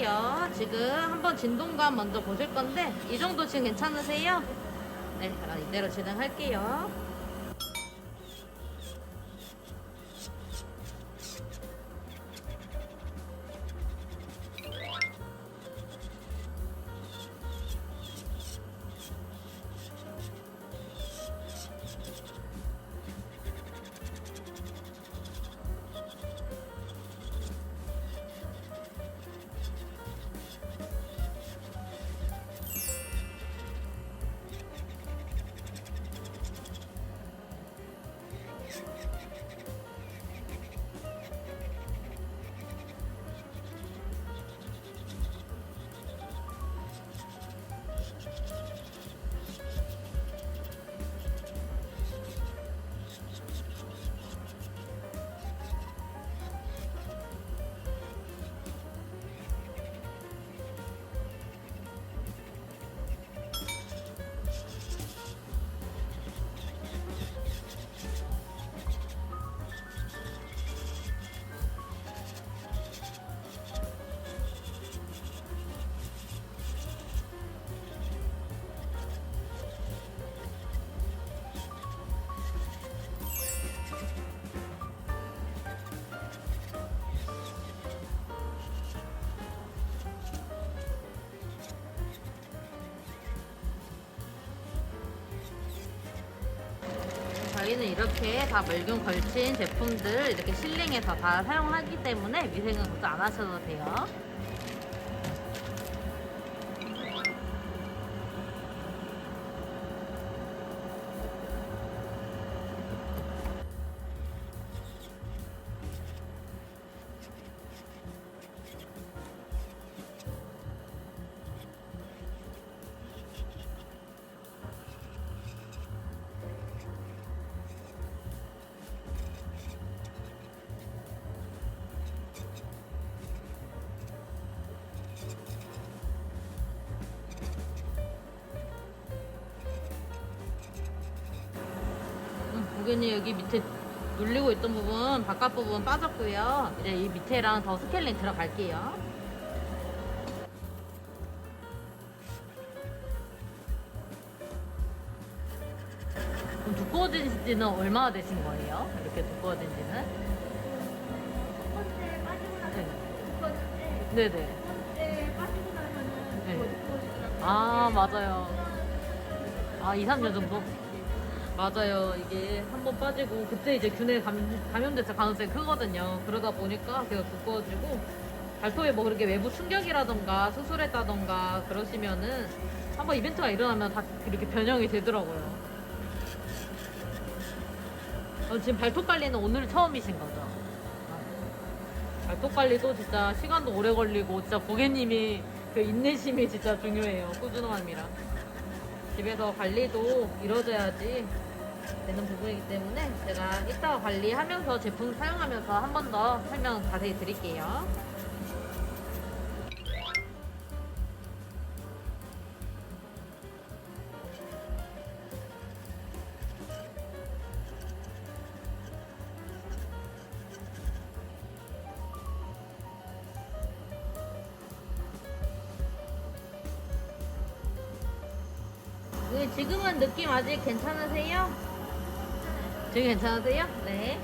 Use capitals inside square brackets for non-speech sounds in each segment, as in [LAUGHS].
할게요. 지금 한번 진동감 먼저 보실 건데 이 정도 지금 괜찮으세요? 네, 그럼 이대로 진행할게요. 저희는 이렇게 다 멸균 걸친 제품들 이렇게 실링해서 다 사용하기 때문에 위생은 걱정 안 하셔도 돼요. 음, 고객님 여기 밑에 눌리고 있던 부분 바깥 부분 빠졌고요. 이제 이 밑에랑 더 스케일링 들어갈게요. 그럼 두꺼워진 지는 얼마나 되신 거예요? 이렇게 두꺼워진 지는? 네. 네네. 네. 더 두꺼워지더라고요. 아, 맞아요. 아, 2, 3년 정도? 맞아요. 이게 한 번 빠지고, 그때 이제 균에 감염, 감염됐을 가능성이 크거든요. 그러다 보니까 계속 두꺼워지고, 발톱에 뭐 그렇게 외부 충격이라던가 수술했다던가 그러시면은 한번 이벤트가 일어나면 다 이렇게 변형이 되더라고요. 어, 지금 발톱 관리는 오늘 처음이신 거죠? 아, 발톱 관리도 진짜 시간도 오래 걸리고 진짜 고객님이 그 인내심이 진짜 중요해요. 꾸준함이랑. 집에서 관리도 이루어져야지 되는 부분이기 때문에 제가 이따가 관리하면서 제품 사용하면서 한 번 더 설명 자세히 드릴게요. 네, 지금은 느낌 아직 괜찮으세요? 지금 괜찮으세요? 네.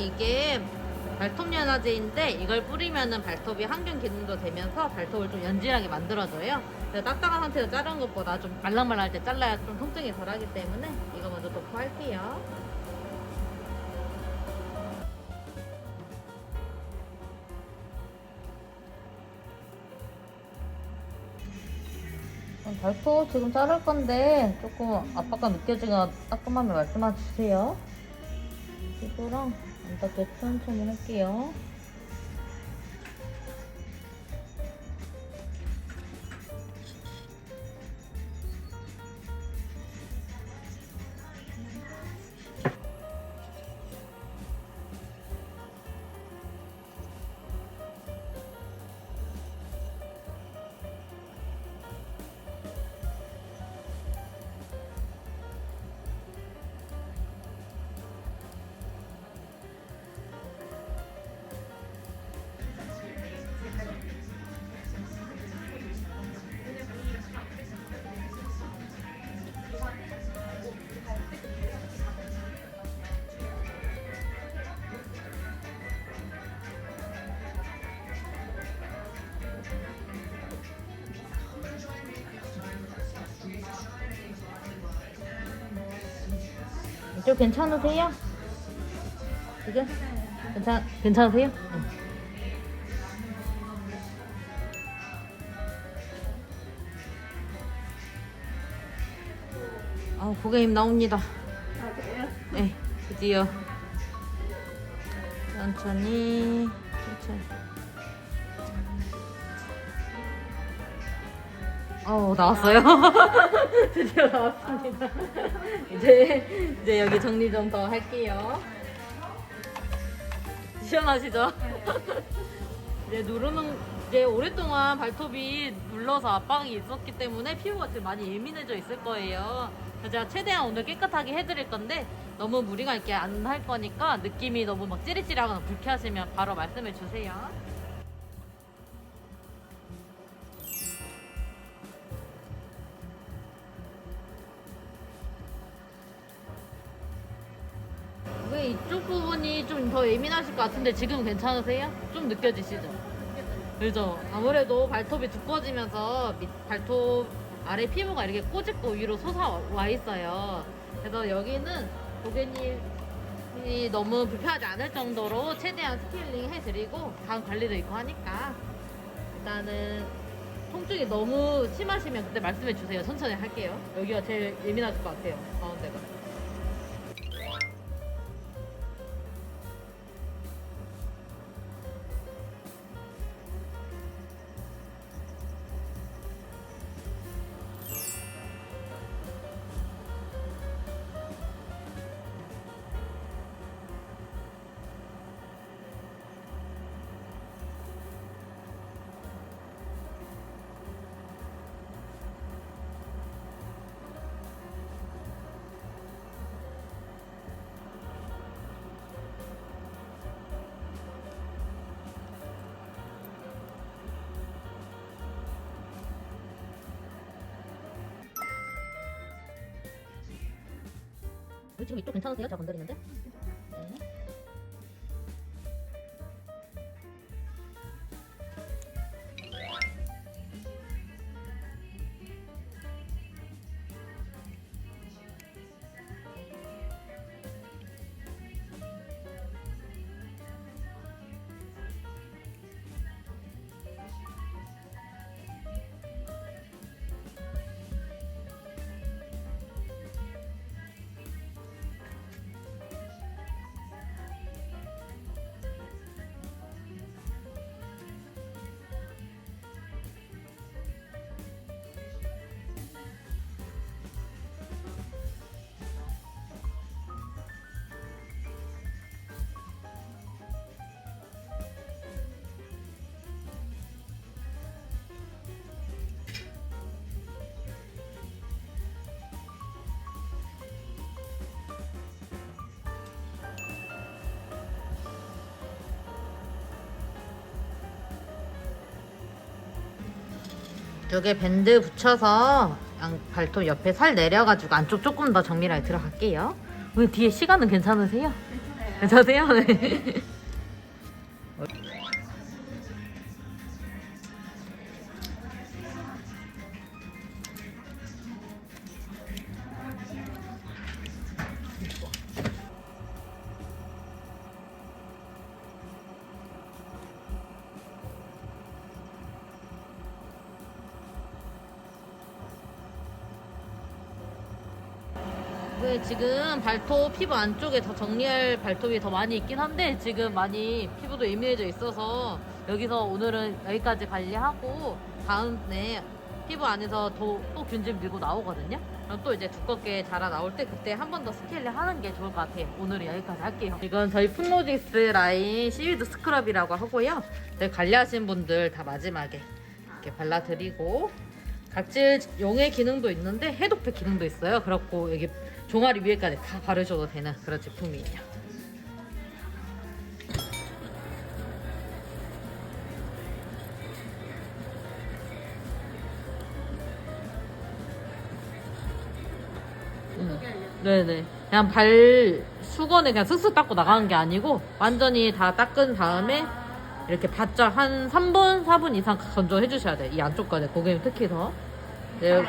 이게 발톱 연화제인데 이걸 뿌리면은 발톱이 항균 기능도 되면서 발톱을 좀 연질하게 만들어줘요. 딱딱한 상태에서 자른 것보다 좀 말랑말랑할 때 잘라야 좀 통증이 덜하기 때문에 이거 먼저 도포할게요. 발톱 지금 자를 건데 조금 압박감 느껴지거나 따끔하면 말씀해 주세요. 이거랑 안 닿게 천천히 할게요. 이쪽 괜찮으세요? 지금? 괜찮, 괜찮으세요? 응. 아, 고객님 나옵니다. 아, 그래요? 네, 드디어. 천천히, 천천히. 어 나왔어요. [LAUGHS] 드디어 나왔습니다. 이제 이제 여기 정리 좀 더 할게요. 시원하시죠? [LAUGHS] 이제 누르는 이제 오랫동안 발톱이 눌러서 압박이 있었기 때문에 피부가 지금 많이 예민해져 있을 거예요. 제가 최대한 오늘 깨끗하게 해드릴 건데 너무 무리가 있게 안 할 거니까 느낌이 너무 막 찌릿찌릿하거나 불쾌하시면 바로 말씀해 주세요. 이쪽 부분이 좀 더 예민하실 것 같은데 지금 괜찮으세요? 좀 느껴지시죠? 그죠? 아무래도 발톱이 두꺼워지면서 밑 발톱 아래 피부가 이렇게 꼬집고 위로 솟아와 있어요. 그래서 여기는 고객님이 너무 불편하지 않을 정도로 최대한 스케일링 해드리고 다음 관리도 있고 하니까 일단은 통증이 너무 심하시면 그때 말씀해 주세요. 천천히 할게요. 여기가 제일 예민하실 것 같아요. 가운데가. 지금 이쪽 괜찮으세요? 제가 건드리는데? 이쪽에 밴드 붙여서 양 발톱 옆에 살 내려가지고 안쪽 조금 더 정밀하게 들어갈게요. 왜 뒤에 시간은 괜찮으세요? 괜찮아요. 괜찮으세요? 네. 네, 지금 발톱 피부 안쪽에 더 정리할 발톱이 더 많이 있긴 한데 지금 많이 피부도 예민해져 있어서 여기서 오늘은 여기까지 관리하고 다음에 피부 안에서 또, 또 균질 밀고 나오거든요. 그럼 또 이제 두껍게 자라 나올 때 그때 한 번 더 스케일링 하는 게 좋을 것 같아요. 오늘은 여기까지 할게요. 이건 저희 풋노직스 라인 시위드 스크럽이라고 하고요. 저희 관리하신 분들 다 마지막에 이렇게 발라드리고 각질 용의 기능도 있는데 해독팩 기능도 있어요. 그렇고 여기 종아리 위에까지 다 바르셔도 되는 그런 제품이에요. 음. 네네. 그냥 발 수건에 그냥 쓱쓱 닦고 나가는 게 아니고 완전히 다 닦은 다음에 이렇게 바짝 한 3분, 4분 이상 건조해 주셔야 돼요. 이 안쪽까지 고객님 특히 더. 네.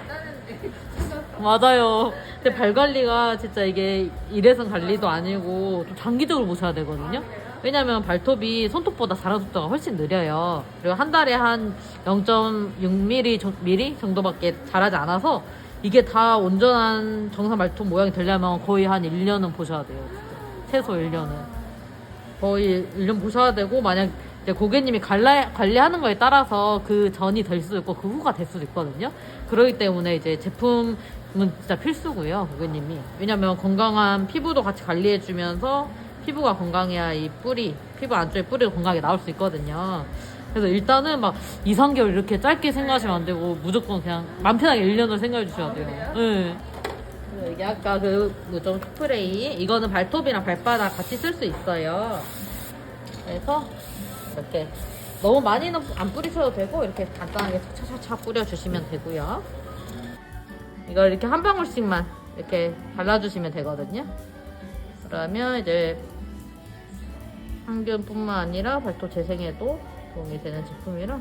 맞아요. 근데 발 관리가 진짜 이게 일회성 관리도 아니고 좀 장기적으로 보셔야 되거든요. 왜냐면 발톱이 손톱보다 자라 속도가 훨씬 느려요. 그리고 한 달에 한 0.6mm 정- mm 정도밖에 자라지 않아서 이게 다 온전한 정상 발톱 모양이 되려면 거의 한 1년은 보셔야 돼요. 진짜. 최소 1년은. 거의 1년 보셔야 되고 만약 이제 고객님이 관리, 관리하는 거에 따라서 그 전이 될 수도 있고 그 후가 될 수도 있거든요. 그렇기 때문에 이제 제품은 진짜 필수고요, 고객님이. 왜냐면 건강한 피부도 같이 관리해주면서 피부가 건강해야 이 뿌리, 피부 안쪽에 뿌리가 건강하게 나올 수 있거든요. 그래서 일단은 막 2, 3개월 이렇게 짧게 생각하시면 안 되고 무조건 그냥 맘 편하게 1년을 생각해 주셔야 돼요. 네. 그리고 이게 아까 그 뭐죠 스프레이 이거는 발톱이랑 발바닥 같이 쓸 수 있어요. 그래서 이렇게 너무 많이는 안 뿌리셔도 되고 이렇게 간단하게 차차차 뿌려주시면 되고요. 이걸 이렇게 한 방울씩만 이렇게 발라주시면 되거든요. 그러면 이제 항균뿐만 아니라 발톱 재생에도 도움이 되는 제품이라.